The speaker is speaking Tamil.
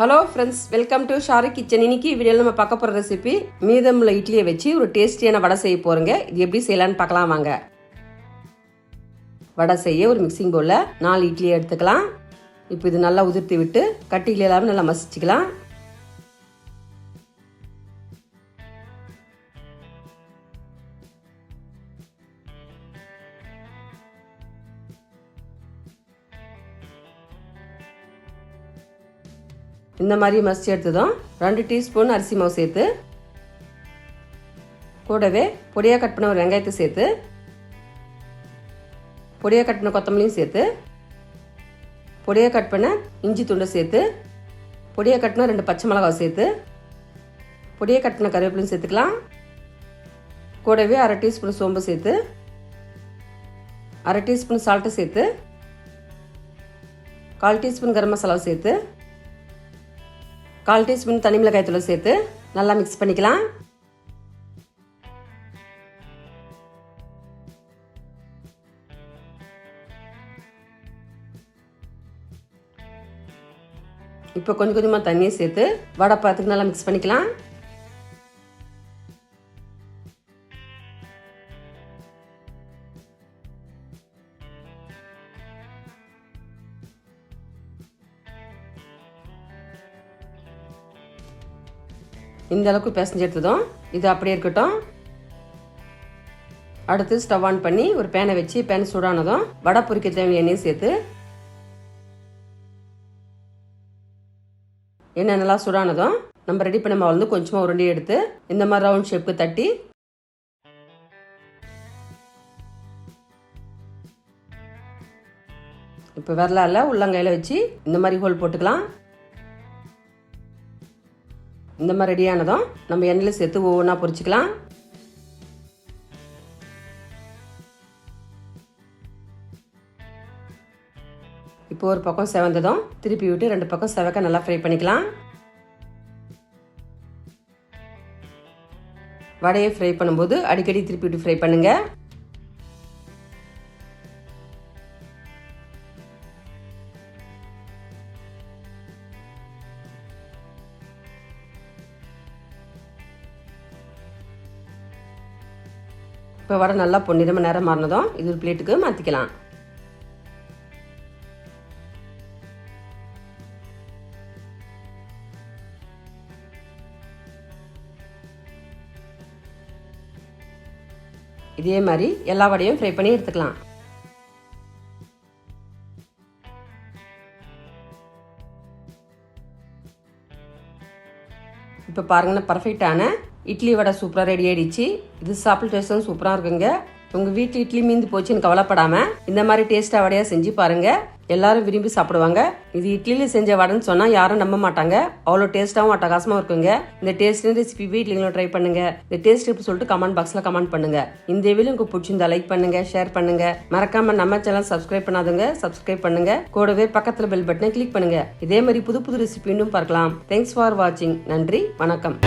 Hello friends welcome to Sharu kitchen இன்னைக்கு வீடியோவில் நம்ம பார்க்க போகிற ரெசிபி மீதமுள்ள இட்லியை வச்சு ஒரு டேஸ்டியான வடை செய்ய போகிறோங்க இது எப்படி செய்யலான்னு பார்க்கலாம் வாங்க. வடை செய்ய ஒரு மிக்சிங் பவுலில் நாலு இட்லியை எடுத்துக்கலாம். இப்போ இது நல்லா உதிர்த்தி விட்டு கட்டிகள் எல்லாமே நல்லா மசிச்சுக்கலாம். இந்த மாதிரி மசிச்சு எடுத்ததும் ரெண்டு டீஸ்பூன் அரிசி மாவு சேர்த்து கூடவே பொடியாக கட் பண்ண ஒரு வெங்காயத்தை சேர்த்து பொடியாக கட் பண்ண கொத்தமல்லியும் சேர்த்து பொடியாக கட் பண்ண இஞ்சி துண்டை சேர்த்து பொடியாக கட்டின ரெண்டு பச்சை மிளகாவை சேர்த்து பொடியாக கட்டின கருவேப்பிலையும் சேர்த்துக்கலாம். கூடவே அரை டீஸ்பூன் சோம்பு சேர்த்து அரை டீஸ்பூன் சால்ட்டு சேர்த்து கால் டீஸ்பூன் கரம் மசாலாவை சேர்த்து கால் டீஸ்பூன் தனி மிளகாய் சேர்த்து நல்லா மிக்ஸ் பண்ணிக்கலாம். இப்போ கொஞ்சம் கொஞ்சமாக தண்ணியை சேர்த்து வடை பார்த்துக்கு நல்லா மிக்ஸ் பண்ணிக்கலாம். இந்த அளவுக்கு பிசைஞ்சு எடுத்ததும் இது அப்படியே இருக்கட்டும். அடுத்து ஸ்டவ் ஆன் பண்ணி ஒரு பேனை வச்சு பேன் சூடானதும் வடை பொரிக்க தேவையான எண்ணெய் சேர்த்து எண்ணெய் நல்லா சூடானதும் நம்ம ரெடி பண்ண மாவு வந்து கொஞ்சமாக உருண்டி எடுத்து இந்த மாதிரி ரவுண்ட் ஷேப்புக்கு தட்டி இப்போ விரலால உள்ளங்கையில் வச்சு இந்த மாதிரி ஹோல் போட்டுக்கலாம். இந்த மாதிரி ரெடியானதும் நம்ம எண்ணெயில் சேர்த்து ஒவ்வொன்றா பொரிச்சிக்கலாம். இப்போ ஒரு பக்கம் செவந்ததும் திருப்பி விட்டு ரெண்டு பக்கம் செவக்க நல்லா ஃப்ரை பண்ணிக்கலாம். வடையை ஃப்ரை பண்ணும்போது அடிக்கடி திருப்பி விட்டு ஃப்ரை பண்ணுங்கள் இப்போ வர நல்லா பொன்னிறமாக நேரம் மாறினதும் இது ஒரு பிளேட்டுக்கு மாற்றிக்கலாம் இதே மாதிரி எல்லா வடையும் ஃப்ரை பண்ணி எடுத்துக்கலாம். இப்போ பாருங்கன்னா பர்ஃபெக்டான இட்லி வடை சூப்பராக ரெடி ஆயிடுச்சு. இது சாப்பிட்டு டேஸ்ட்டும் சூப்பராக இருக்குங்க. உங்கள் வீட்டில் இட்லி மீந்து போச்சுன்னு கவலைப்படாமல் இந்த மாதிரி டேஸ்ட்டாக வடையாக செஞ்சு பாருங்கள் எல்லாரும் விரும்பி சாப்பிடுவாங்க. இது இட்லியில் செஞ்ச வடைன்னு சொன்னால் யாரும் நம்ப மாட்டாங்க. அவ்வளோ டேஸ்ட்டாகவும் அட்டகாசமாக இருக்குங்க. இந்த டேஸ்ட் ரெசிபி வீட்லைங்களும் ட்ரை பண்ணுங்க. இந்த டேஸ்ட் எப்படி சொல்லிட்டு கமெண்ட் பாக்ஸில் கமெண்ட் பண்ணுங்க. இந்த வீடியோ உங்களுக்கு பிடிச்சிருந்தா லைக் பண்ணுங்க ஷேர் பண்ணுங்க. மறக்காம நம்ம சேனல் சப்ஸ்கிரைப் பண்ணாதுங்க சப்ஸ்கிரைப் பண்ணுங்க. கூடவே பக்கத்தில் பெல் பட்டனை கிளிக் பண்ணுங்க. இதே மாதிரி புது புது ரெசிபி இன்னும் பார்க்கலாம். தேங்க்ஸ் ஃபார் வாட்சிங் நன்றி வணக்கம்.